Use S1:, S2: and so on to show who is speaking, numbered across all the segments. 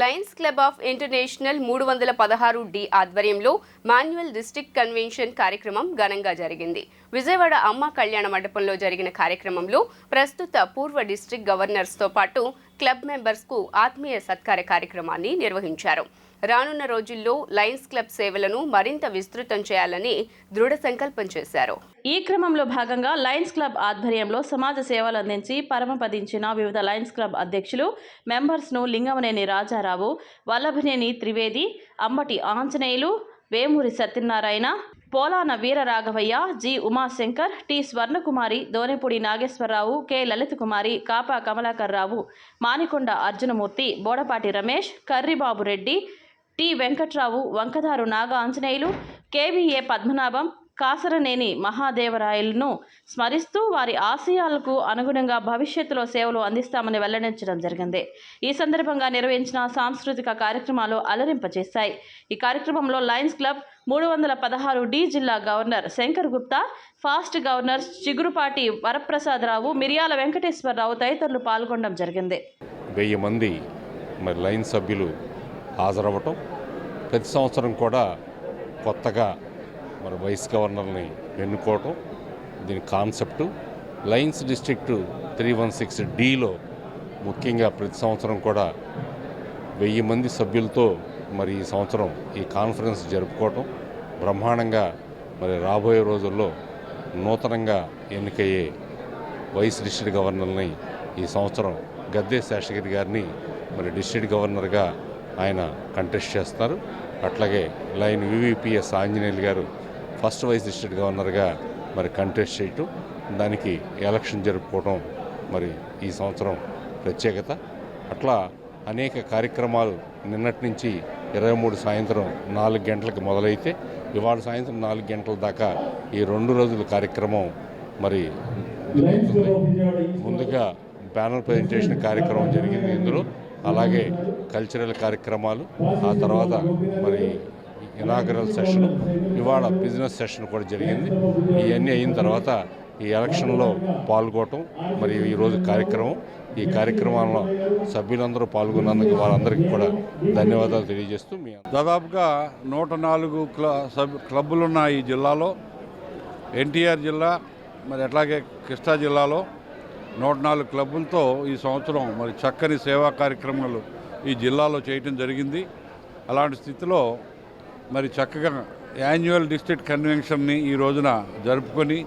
S1: Lions club of international మూడు వందల పదహారు డి ఆధ్వర్యంలో మాన్యువల్ డిస్ట్రిక్ట్ కన్వెన్షన్ కార్యక్రమం ఘనంగా జరిగింది. విజయవాడ అమ్మ కళ్యాణ మండపంలో జరిగిన కార్యక్రమంలో ప్రస్తుత పూర్వ డిస్ట్రిక్ట్ గవర్నర్స్తో పాటు క్లబ్ మెంబర్స్కు ఆత్మీయ సత్కార కార్యక్రమాన్ని నిర్వహించారు. రానున్న రోజుల్లో లయన్స్ క్లబ్ సేవలను మరింత విస్తృతం చేయాలని దృఢ సంకల్పం చేశారు.
S2: ఈ క్రమంలో భాగంగా లయన్స్ క్లబ్ ఆధ్వర్యంలో సమాజ సేవలు అందించి పరమపదించిన వివిధ లయన్స్ క్లబ్ అధ్యక్షులు మెంబర్స్ను Lingamaneni Rajarao Vallabhaneni Trivedi Ambati Anjaneyulu Vemuri Satyanarayana Polana Veeraraghavaiah G Umashankar T Swarnakumari Donepudi Nageswararao K Lalitha Kumari Kapa Kamalakar Rao Manikonda Arjunamurthy Bodapati Ramesh Karribabu Reddy T Venkatrao Vankadaru Naga Anjaneyulu KVA Padmanabham Kasaraneni మహాదేవరాయలను స్మరిస్తూ వారి ఆశయాలకు అనుగుణంగా భవిష్యత్తులో సేవలు అందిస్తామని వెల్లడించడం జరిగింది. ఈ సందర్భంగా నిర్వహించిన సాంస్కృతిక కార్యక్రమాలు అలరింపజేశాయి. ఈ కార్యక్రమంలో లయన్స్ క్లబ్ మూడు వందల పదహారు డి జిల్లా governor Shankar Gupta past governor Chigurupati Varaprasadarao Miriyala Venkateswararao తదితరులు పాల్గొనడం జరిగింది.
S3: వెయ్యి మంది మరి లైన్ సభ్యులు హాజరవ్వటం. ప్రతి సంవత్సరం కూడా కొత్తగా మరి వైస్ గవర్నర్ని ఎన్నుకోవటం. దీని concept lions district three one six డిలో ముఖ్యంగా ప్రతి సంవత్సరం కూడా వెయ్యి మంది సభ్యులతో మరి ఈ సంవత్సరం ఈ కాన్ఫరెన్స్ జరుపుకోవటం. బ్రహ్మాండంగా మరి రాబోయే రోజుల్లో నూతనంగా ఎన్నికయ్యే వైస్ డిస్ట్రిక్ట్ గవర్నర్ని ఈ సంవత్సరం గద్దే శేషగిరి గారిని మరి డిస్ట్రిక్ట్ గవర్నర్గా ఆయన కంటెస్ట్ చేస్తారు. అట్లాగే లైన్ వివిపిఎస్ ఆంజనేయులు గారు ఫస్ట్ వైస్ డిస్ట్రిక్ట్ గవర్నర్గా మరి కంటెస్ట్ చేయటం దానికి ఎలక్షన్ జరుపుకోవడం మరి ఈ సంవత్సరం ప్రత్యేకత. అట్లా అనేక కార్యక్రమాలు నిన్నటి నుంచి ఇరవై మూడు సాయంత్రం నాలుగు గంటలకు మొదలైతే ఇవాళ సాయంత్రం నాలుగు గంటల దాకా ఈ రెండు రోజుల కార్యక్రమం మరి ముందుగా ప్యానల్ ప్రజెంటేషన్ కార్యక్రమం జరిగింది ఇందులో. అలాగే కల్చరల్ కార్యక్రమాలు ఆ తర్వాత మరి ఇనాగరల్ సెషన్ ఇవాళ బిజినెస్ సెషన్ కూడా జరిగింది. ఇవన్నీ అయిన తర్వాత ఈ ఎలక్షన్లో పాల్గొనటం మరి ఈరోజు కార్యక్రమం. ఈ కార్యక్రమంలో సభ్యులందరూ పాల్గొన్నందుకు వారందరికీ కూడా ధన్యవాదాలు తెలియజేస్తూ మీ
S4: దాదాపుగా నూట నాలుగు క్ల సబ్ క్లబ్బులున్న ఈ జిల్లాలో. ఎన్టీఆర్ జిల్లా మరి అట్లాగే కృష్ణా జిల్లాలో. నూట నాలుగు క్లబ్బులతో ఈ సంవత్సరం మరి చక్కని సేవా కార్యక్రమాలు ఈ జిల్లాలో చేయటం జరిగింది. అలాంటి స్థితిలో మరి చక్కగా యాన్యువల్ డిస్ట్రిక్ట్ కన్వెన్షన్ని ఈ రోజున జరుపుకొని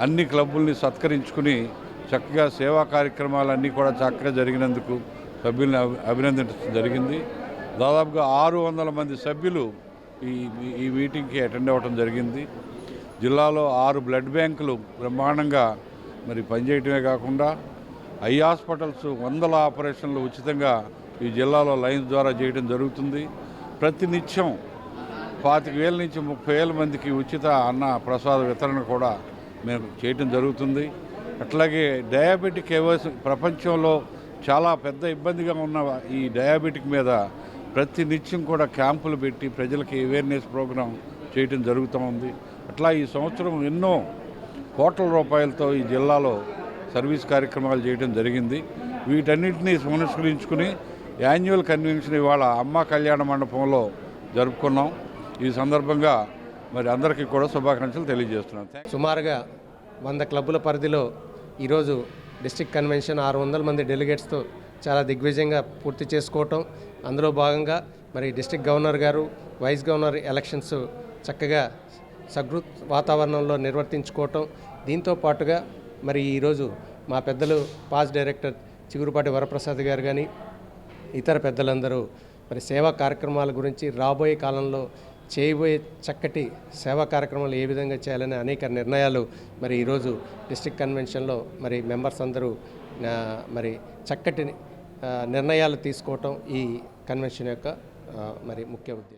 S4: అన్ని క్లబ్బుల్ని సత్కరించుకుని చక్కగా సేవా కార్యక్రమాలన్నీ కూడా చక్కగా జరిగినందుకు సభ్యుల్ని అభి- అభినందించడం జరిగింది. దాదాపుగా ఆరు వందల మంది సభ్యులు ఈ ఈ మీటింగ్కి అటెండ్ అవ్వడం జరిగింది. జిల్లాలో ఆరు బ్లడ్ బ్యాంకులు బ్రహ్మాండంగా మరి పనిచేయటమే కాకుండా ఐ హాస్పిటల్స్ వందల ఆపరేషన్లు ఉచితంగా ఈ జిల్లాలో లైన్స్ ద్వారా చేయడం జరుగుతుంది. ప్రతినిత్యం పాతిక వేల నుంచి ముప్పై వేల మందికి ఉచిత అన్న ప్రసాద వితరణ కూడా మేము చేయటం జరుగుతుంది. అట్లాగే డయాబెటిక్ ఎవర్స్ ప్రపంచంలో చాలా పెద్ద ఇబ్బందిగా ఉన్న ఈ డయాబెటిక్ మీద ప్రతి నిత్యం కూడా క్యాంపులు పెట్టి ప్రజలకి అవేర్నెస్ ప్రోగ్రాం చేయటం జరుగుతూ ఉంది. అట్లా ఈ సంవత్సరం ఎన్నో కోట్ల రూపాయలతో ఈ జిల్లాలో సర్వీస్ కార్యక్రమాలు చేయడం జరిగింది. వీటన్నిటినీ పునస్కరించుకుని యాన్యువల్ కన్వెన్షన్ ఇవాళ అమ్మ కళ్యాణ మండపంలో జరుపుకున్నాం. ఈ సందర్భంగా మరి అందరికీ కూడా శుభాకాంక్షలు తెలియజేస్తున్నాను.
S5: సుమారుగా వంద క్లబ్బుల పరిధిలో ఈరోజు డిస్టిక్ కన్వెన్షన్ ఆరు వందల మంది డెలిగేట్స్తో చాలా దిగ్విజయంగా పూర్తి చేసుకోవటం. అందులో భాగంగా మరి district governor garu vice governor elections చక్కగా సగృత్ వాతావరణంలో నిర్వర్తించుకోవటం. దీంతో పాటుగా మరి ఈరోజు మా పెద్దలు పాస్ డైరెక్టర్ చిగురుపాటి వరప్రసాద్ గారు కానీ ఇతర పెద్దలందరూ మరి సేవా కార్యక్రమాల గురించి రాబోయే కాలంలో చేయబోయే చక్కటి సేవా కార్యక్రమాలు ఏ విధంగా చేయాలనే అనేక నిర్ణయాలు మరి ఈరోజు డిస్ట్రిక్ట్ కన్వెన్షన్లో మరి మెంబర్స్ అందరూ మరి చక్కటి నిర్ణయాలు తీసుకోవటం ఈ కన్వెన్షన్ యొక్క మరి ముఖ్య ఉద్దేశం.